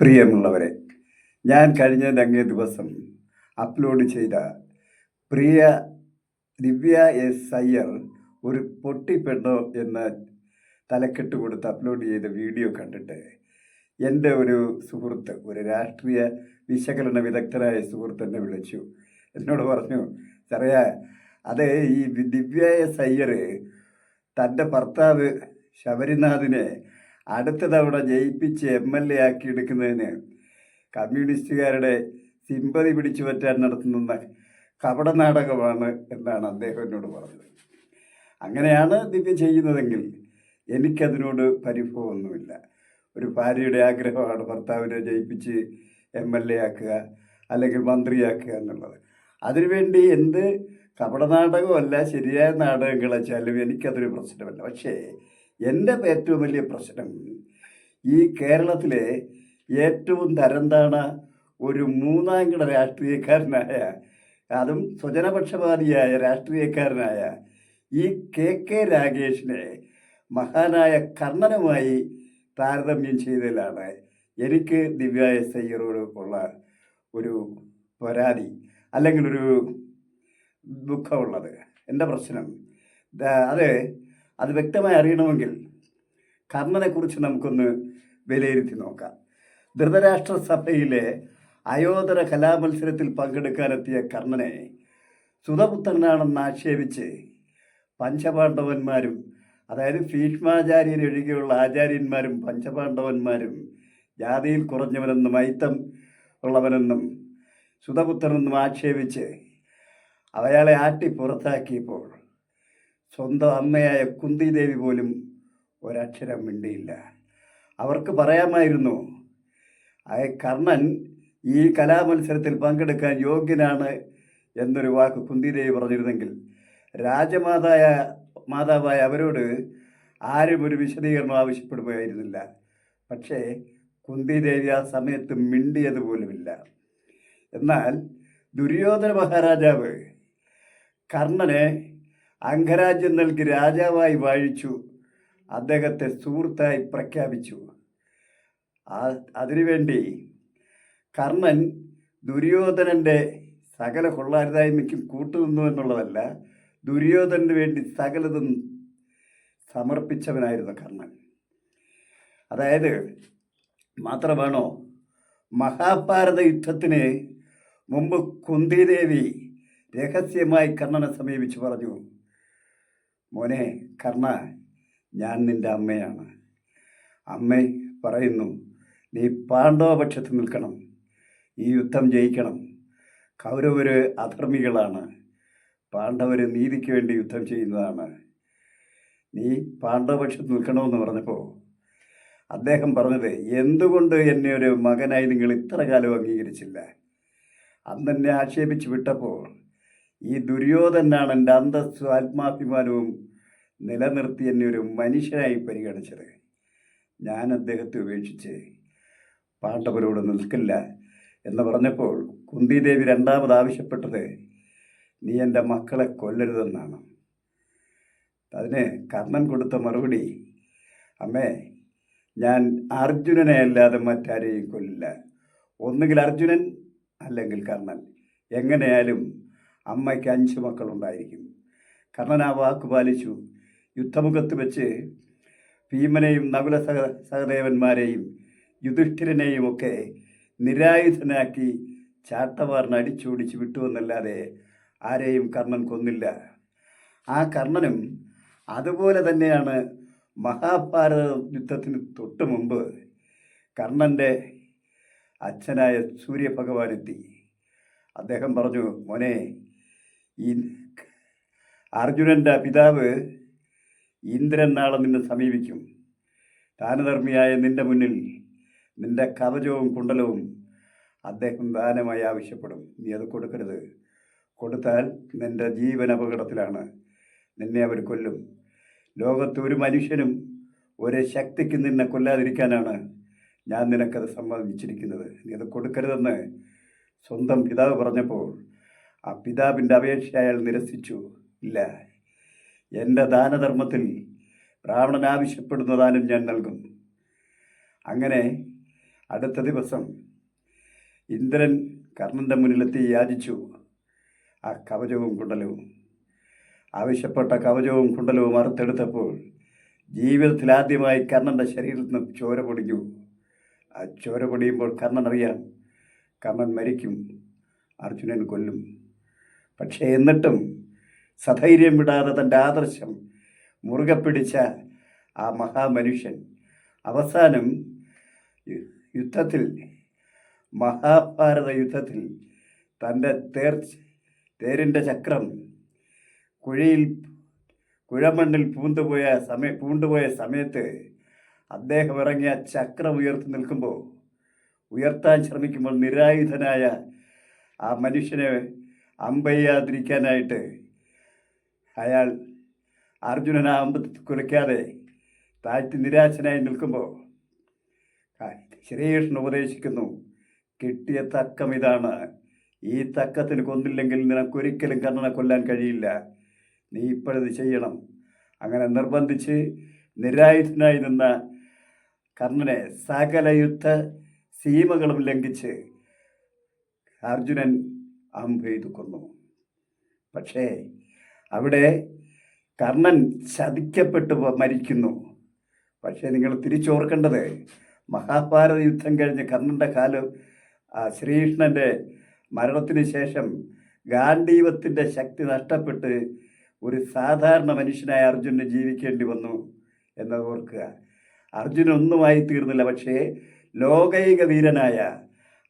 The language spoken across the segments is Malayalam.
പ്രിയമുള്ളവരെ ഞാൻ കഴിഞ്ഞ അങ്ങേ ദിവസം അപ്ലോഡ് ചെയ്ത പ്രിയ ദിവ്യ എസ് അയ്യർ ഒരു പൊട്ടിപ്പെണ്ണോ എന്ന തലക്കെട്ട് കൊടുത്ത് അപ്ലോഡ് ചെയ്ത വീഡിയോ കണ്ടിട്ട് എന്റെ ഒരു സുഹൃത്ത് ഒരു രാഷ്ട്രീയ വിശകലന വിദഗ്ധരായ സുഹൃത്ത് എന്നെ വിളിച്ചു. എന്നോട് പറഞ്ഞു ചെറിയ അത് ഈ ദിവ്യ എസ് അയ്യർ തന്റെ ഭർത്താവ് ശബരിനാഥിനെ അടുത്ത തവണ ജയിപ്പിച്ച് എം എൽ എ ആക്കി എടുക്കുന്നതിന് കമ്മ്യൂണിസ്റ്റുകാരുടെ സിമ്പതി പിടിച്ചു പറ്റാൻ നടത്തുന്ന കപട നാടകമാണ് എന്നാണ് അദ്ദേഹം എന്നോട് പറഞ്ഞത്. അങ്ങനെയാണ് ദിവ്യ ചെയ്യുന്നതെങ്കിൽ എനിക്കതിനോട് പരിഭവമൊന്നുമില്ല. ഒരു ഭാര്യയുടെ ആഗ്രഹമാണ് ഭർത്താവിനെ ജയിപ്പിച്ച് എം എൽ എ ആക്കുക അല്ലെങ്കിൽ മന്ത്രിയാക്കുക എന്നുള്ളത്. അതിനുവേണ്ടി എന്ത് കപടനാടകമല്ല ശരിയായ നാടകങ്ങളെ വെച്ചാലും എനിക്കതൊരു പ്രശ്നമല്ല. പക്ഷേ എന്റെ ഏറ്റവും വലിയ പ്രശ്നം ഈ കേരളത്തിലെ ഏറ്റവും തരംതാണ ഒരു മൂന്നാം മൂന്നാംകിട രാഷ്ട്രീയക്കാരനായ അതും സ്വജനപക്ഷപാതിയായ രാഷ്ട്രീയക്കാരനായ ഈ കെ കെ രാഗേഷിനെ മഹാനായ കർണനുമായി താരതമ്യം ചെയ്തതിലാണ് എനിക്ക് ദിവ്യ എസ് അയ്യറോട് ഉള്ള ഒരു പരാതി അല്ലെങ്കിൽ ഒരു ദുഃഖമുള്ളത്. എന്റെ പ്രശ്നം. അത് അത് വ്യക്തമായി അറിയണമെങ്കിൽ കർണനെക്കുറിച്ച് നമുക്കൊന്ന് വിലയിരുത്തി നോക്കാം. ധൃതരാഷ്ട്ര സഭയിലെ അയോധര കലാമത്സരത്തിൽ പങ്കെടുക്കാനെത്തിയ കർണനെ സുതപുത്രനാണെന്ന് ആക്ഷേപിച്ച് പഞ്ചപാണ്ഡവന്മാരും അതായത് ഭീഷ്മാചാര്യൻ ഒഴികെയുള്ള ആചാര്യന്മാരും പഞ്ചപാണ്ഡവന്മാരും ജാതിയിൽ കുറഞ്ഞവനെന്നും ഐത്തം ഉള്ളവനെന്നും സുതപുത്രനെന്നും ആക്ഷേപിച്ച് അയാളെ ആട്ടി പുറത്താക്കിയപ്പോൾ സ്വന്തം അമ്മയായ കുന്തിദേവി പോലും ഒരക്ഷരം മിണ്ടിയില്ല. അവർക്ക് പറയാമായിരുന്നു കർണൻ ഈ കലാമത്സരത്തിൽ പങ്കെടുക്കാൻ യോഗ്യനാണ് എന്നൊരു വാക്ക് കുന്തിദേവി പറഞ്ഞിരുന്നെങ്കിൽ രാജമാതായ മാതാവായ അവരോട് ആരും ഒരു വിശദീകരണം ആവശ്യപ്പെടുകയായിരുന്നില്ല. പക്ഷേ കുന്തിദേവി ആ സമയത്ത് മിണ്ടിയത് പോലുമില്ല. എന്നാൽ ദുര്യോധന മഹാരാജാവ് കർണനെ അംഗരാജ്യം നൽകി രാജാവായി വാഴിച്ചു. അദ്ദേഹത്തെ സുഹൃത്തായി പ്രഖ്യാപിച്ചു. അതിനുവേണ്ടി കർണൻ ദുര്യോധനന്റെ സകല കൊള്ളാരുതായ്മയ്ക്കും കൂട്ടുനിന്നു എന്നുള്ളതല്ല ദുര്യോധനന് വേണ്ടി സകലതും സമർപ്പിച്ചവനായിരുന്നു കർണൻ അതായത് മാത്രമാണോ മഹാഭാരത യുദ്ധത്തിന് മുമ്പ് കുന്തിദേവി രഹസ്യമായി കർണനെ സമീപിച്ച് പറഞ്ഞു. മോനെ കർണ ഞാൻ നിന്റെ അമ്മയാണ്. അമ്മ പറയുന്നു നീ പാണ്ഡവപക്ഷത്ത് നിൽക്കണം. ഈ യുദ്ധം ജയിക്കണം. കൗരവർ അധർമ്മികളാണ്. പാണ്ഡവർ നീതിക്ക് വേണ്ടി യുദ്ധം ചെയ്യുന്നതാണ്. നീ പാണ്ഡവപക്ഷത്ത് നിൽക്കണമെന്ന് പറഞ്ഞപ്പോൾ അദ്ദേഹം പറഞ്ഞത് എന്തുകൊണ്ട് എന്നെ ഒരു മകനായി നിങ്ങൾ ഇത്ര കാലം അംഗീകരിച്ചില്ല? അന്ന് എന്നെ ആക്ഷേപിച്ച് വിട്ടപ്പോൾ ഈ ദുര്യോധനാണ് എന്റെ അന്തസ്സും ആത്മാഭിമാനവും നിലനിർത്തി എന്നെ ഒരു മനുഷ്യനായി പരിഗണിച്ചത്. ഞാൻ അദ്ദേഹത്തെ ഉപേക്ഷിച്ച് പാണ്ഡവരോട് നിൽക്കില്ല എന്ന് പറഞ്ഞപ്പോൾ കുന്തിദേവി രണ്ടാമത് ആവശ്യപ്പെട്ടത് നീ എന്റെ മക്കളെ കൊല്ലരുതെന്നാണ്. അതിന് കർണൻ കൊടുത്ത മറുപടി അമ്മേ ഞാൻ അർജുനനെ അല്ലാതെ മറ്റാരെയും കൊല്ലില്ല. ഒന്നുകിൽ അർജുനൻ അല്ലെങ്കിൽ കർണൻ. എങ്ങനെയായാലും അമ്മയ്ക്ക് അഞ്ച് മക്കളുണ്ടായിരിക്കും. കർണൻ ആ വാക്ക് പാലിച്ചു. യുദ്ധമുഖത്ത് വെച്ച് ഭീമനെയും നകുല സഹ സഹദേവന്മാരെയും യുധിഷ്ഠിരനെയും ഒക്കെ നിരായുധനാക്കി ചാട്ടവാറിന് അടിച്ചോടിച്ച് വിട്ടുവെന്നല്ലാതെ ആരെയും കർണൻ കൊന്നില്ല. ആ കർണനും അതുപോലെ തന്നെയാണ് മഹാഭാരത യുദ്ധത്തിന് തൊട്ട് മുമ്പ് കർണന്റെ അച്ഛനായ സൂര്യഭഗവാനെത്തി. അദ്ദേഹം പറഞ്ഞു മോനെ ഈ അർജുനന്റെ പിതാവ് ഇന്ദ്രൻ നാളെ നിന്നെ സമീപിക്കും. ദാനധർമ്മിയായ നിന്റെ മുന്നിൽ നിന്റെ കവചവും കുണ്ടലവും അദ്ദേഹം ദാനമായി ആവശ്യപ്പെടും. നീ അത് കൊടുക്കരുത്. കൊടുത്താൽ നിന്റെ ജീവൻ അപകടത്തിലാണ്. നിന്നെ അവർ കൊല്ലും. ലോകത്ത് ഒരു മനുഷ്യനും ഒരു ശക്തിക്ക് നിന്നെ കൊല്ലാതിരിക്കാനാണ് ഞാൻ നിനക്കത് സമ്മതിച്ചിരിക്കുന്നത്. നീ അത് കൊടുക്കരുതെന്ന് സ്വന്തം പിതാവ് പറഞ്ഞപ്പോൾ ആ പിതാവിന്റെ അപേക്ഷ അയാൾ നിരസിച്ചു. ഇല്ല എന്റെ ദാനധർമ്മത്തിൽ ബ്രാഹ്മണൻ ആവശ്യപ്പെടുന്ന ദാനം ഞാൻ നൽകും. അങ്ങനെ അടുത്ത ദിവസം ഇന്ദ്രൻ കർണന്റെ മുന്നിലെത്തി യാചിച്ചു ആ കവചവും കുണ്ടലവും. ആവശ്യപ്പെട്ട കവചവും കുണ്ടലവും അറുത്തെടുത്തപ്പോൾ ജീവിതത്തിൽ ആദ്യമായി കർണന്റെ ശരീരത്തിൽ നിന്ന് ചോര പൊടിഞ്ഞു. ആ ചോര പൊടിയുമ്പോൾ കർണൻ അറിയാം കർണൻ മരിക്കും അർജുനൻ കൊല്ലും. പക്ഷേ എന്നിട്ടും സധൈര്യം വിടാതെ തന്റെ ആദർശം മുറുകെ പിടിച്ച ആ മഹാമനുഷ്യൻ അവസാനം യുദ്ധത്തിൽ മഹാഭാരത യുദ്ധത്തിൽ തന്റെ തേർ തേരിന്റെ ചക്രം കുഴിയിൽ കുഴമണ്ണിൽ പൂണ്ടുപോയ സമയ പൂണ്ടുപോയ സമയത്ത് അദ്ദേഹം ഇറങ്ങിയ ചക്രം ഉയർത്തി നിൽക്കുമ്പോൾ ഉയർത്താൻ ശ്രമിക്കുമ്പോൾ നിരായുധനായ ആ മനുഷ്യനെ അമ്പയ്യാതിരിക്കാനായിട്ട് അയാൾ അർജുനൻ ആ അമ്പ് കുലയ്ക്കാതെ താഴ്ത്തി നിരാശനായി നിൽക്കുമ്പോൾ ശ്രീകൃഷ്ണൻ ഉപദേശിക്കുന്നു കിട്ടിയ തക്കം ഇതാണ്. ഈ തക്കത്തിന് കൊന്നില്ലെങ്കിൽ നിനക്കൊരിക്കലും കർണനെ കൊല്ലാൻ കഴിയില്ല. നീ ഇപ്പോഴത് ചെയ്യണം. അങ്ങനെ നിർബന്ധിച്ച് നിരായുധനായി നിന്ന കർണനെ സകലയുദ്ധ സീമകളും ലംഘിച്ച് അർജുനൻ അമ്പെയ്തു കൊന്നു. പക്ഷേ അവിടെ കർണൻ ചതിക്കപ്പെട്ടു മരിക്കുന്നു. പക്ഷേ നിങ്ങൾ തിരിച്ചോർക്കേണ്ടത് മഹാഭാരത യുദ്ധം കഴിഞ്ഞ് കർണന്റെ കാലം ശ്രീകൃഷ്ണന്റെ മരണത്തിന് ശേഷം ഗാന്ധീവത്തിന്റെ ശക്തി നഷ്ടപ്പെട്ട് ഒരു സാധാരണ മനുഷ്യനായ അർജുനന് ജീവിക്കേണ്ടി വന്നു എന്നത് ഓർക്കുക അർജുനൊന്നുമായി തീർന്നില്ല പക്ഷേ ലോകൈക വീരനായ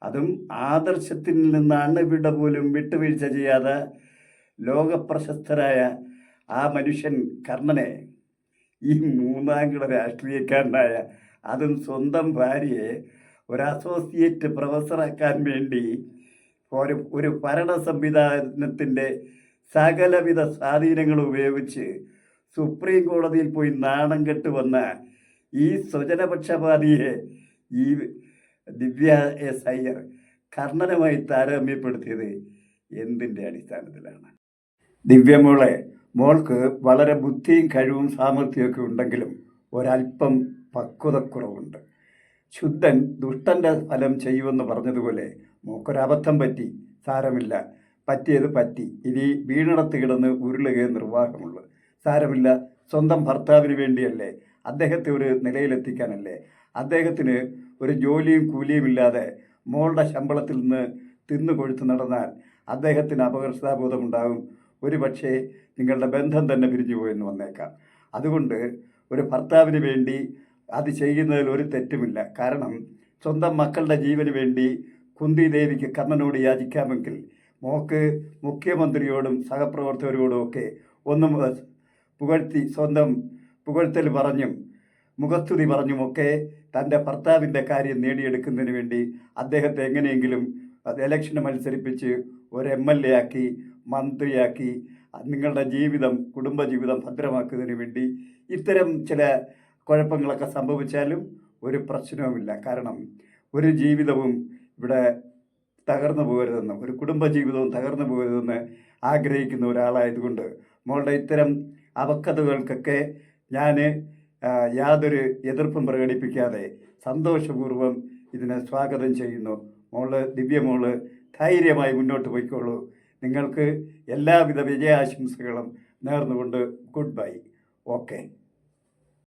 അതും ആദർശത്തിൽ നിന്നാണ് ഇവിടെ പോലും വിട്ടുവീഴ്ച ചെയ്യാതെ ലോകപ്രശസ്തരായ ആ മനുഷ്യൻ കർണനെ ഈ മൂന്നാംകിട രാഷ്ട്രീയക്കാരനായ അതും സ്വന്തം ഭാര്യയെ ഒരു അസോസിയേറ്റ് പ്രൊഫസറാക്കാൻ വേണ്ടി ഒരു ഒരു ഭരണ സംവിധാനത്തിന്റെ സകലവിധ സ്വാധീനങ്ങൾ ഉപയോഗിച്ച് സുപ്രീം കോടതിയിൽ പോയി നാണം കെട്ട് വന്ന ഈ സ്വജനപക്ഷപാതിയെ ഈ ദിവ്യ എസ് അയ്യർ കർണനുമായി താരതമ്യപ്പെടുത്തിയത് എന്തിന്റെ അടിസ്ഥാനത്തിലാണ്? ദിവ്യമോളെ മോൾക്ക് വളരെ ബുദ്ധിയും കഴിവും സാമർഥ്യമൊക്കെ ഉണ്ടെങ്കിലും ഒരല്പം പക്വതക്കുറവുണ്ട്. ശുദ്ധൻ ദുഷ്ടന്റെ ഫലം ചെയ്യുമെന്ന് പറഞ്ഞതുപോലെ മോക്കൊരബദ്ധം പറ്റി സാരമില്ല. പറ്റിയത് പറ്റി. ഇനി വീണിടത്ത് കിടന്ന് ഉരുളുകയെ നിർവാഹമുള്ളൂ. സാരമില്ല. സ്വന്തം ഭർത്താവിന് വേണ്ടിയല്ലേ? അദ്ദേഹത്തെ ഒരു നിലയിലെത്തിക്കാനല്ലേ? അദ്ദേഹത്തിന് ഒരു ജോലിയും കൂലിയും ഇല്ലാതെ മോളുടെ ശമ്പളത്തിൽ നിന്ന് തിന്നു കൊഴുത്ത് നടന്നാൽ അദ്ദേഹത്തിന് അപകർഷതാബോധമുണ്ടാകും. ഒരു പക്ഷേ നിങ്ങളുടെ ബന്ധം തന്നെ പിരിഞ്ഞു പോയെന്ന് വന്നേക്കാം. അതുകൊണ്ട് ഒരു ഭർത്താവിന് വേണ്ടി അത് ചെയ്യുന്നതിൽ ഒരു തെറ്റുമില്ല. കാരണം സ്വന്തം മക്കളുടെ ജീവന് വേണ്ടി കുന്തി ദേവിക്ക് കർണനോട് യാചിക്കാമെങ്കിൽ മോക്ക് മുഖ്യമന്ത്രിയോടും സഹപ്രവർത്തകരോടും ഒക്കെ ഒന്നും പുകഴ്ത്തി സ്വന്തം പുകഴ്ത്തൽ പറഞ്ഞും മുഖസ്തുതി പറഞ്ഞുമൊക്കെ തന്റെ ഭർത്താവിന്റെ കാര്യം നേടിയെടുക്കുന്നതിന് വേണ്ടി അദ്ദേഹത്തെ എങ്ങനെയെങ്കിലും അത് ഇലക്ഷന് മത്സരിപ്പിച്ച് ഒരു എം എൽ എ ആക്കി മന്ത്രിയാക്കി നിങ്ങളുടെ ജീവിതം കുടുംബജീവിതം ഭദ്രമാക്കുന്നതിന് വേണ്ടി ഇത്തരം ചില കുഴപ്പങ്ങളൊക്കെ സംഭവിച്ചാലും ഒരു പ്രശ്നവുമില്ല. കാരണം ഒരു ജീവിതവും ഇവിടെ തകർന്നു പോകരുതെന്ന് ഒരു കുടുംബജീവിതവും തകർന്നു പോകരുതെന്ന് ആഗ്രഹിക്കുന്ന ഒരാളായതുകൊണ്ട് മോളുടെ ഇത്തരം അവക്കഥകൾക്കൊക്കെ ഞാൻ യാതൊരു എതിർപ്പും പ്രകടിപ്പിക്കാതെ സന്തോഷപൂർവം ഇതിനെ സ്വാഗതം ചെയ്യുന്നു. മോൾ ദിവ്യ മോൾ ധൈര്യമായി മുന്നോട്ട് പോയിക്കോളൂ. നിങ്ങൾക്ക് എല്ലാവിധ വിജയാശംസകളും നേർന്നുകൊണ്ട് ഗുഡ് ബൈ. ഓക്കെ.